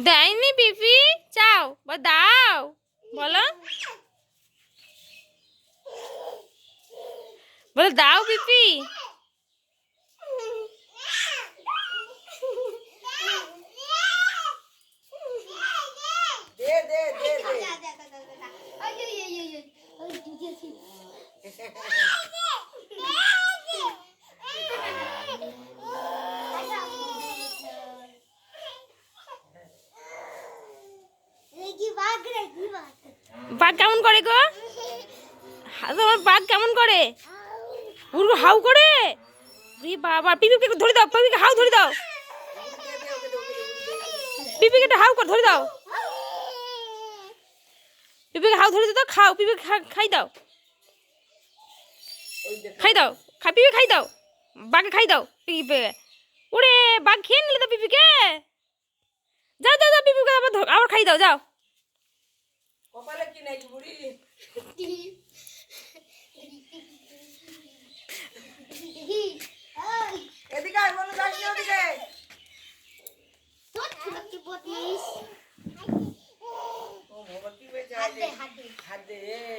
দেয়নি পিপি চাও বা দাও বলো বলো দাও পিপি বাঘ কেমন করে গো? হা- তোমার বাঘ কেমন করে? পুরো হাউ করে? রে বাবা পিপিকে ধরে দাও, পিপিকে হাউ ধরে দাও। পিপিকে হাউ করে, ধরে দাও। পিপিকে হাউ ধরেছে তো খাও পিপি খাই দাও। খাই দাও খাই পিপি খাই দাও। বাঘে খাই দাও পিপি ওরে বাঘ খেয়ে নিলে তো পিপিকে যাও যাও যাও পিপিকে আবার আবার খাই দাও যাও। এদিকে আয় বলো যাস ওদিকে। 还得。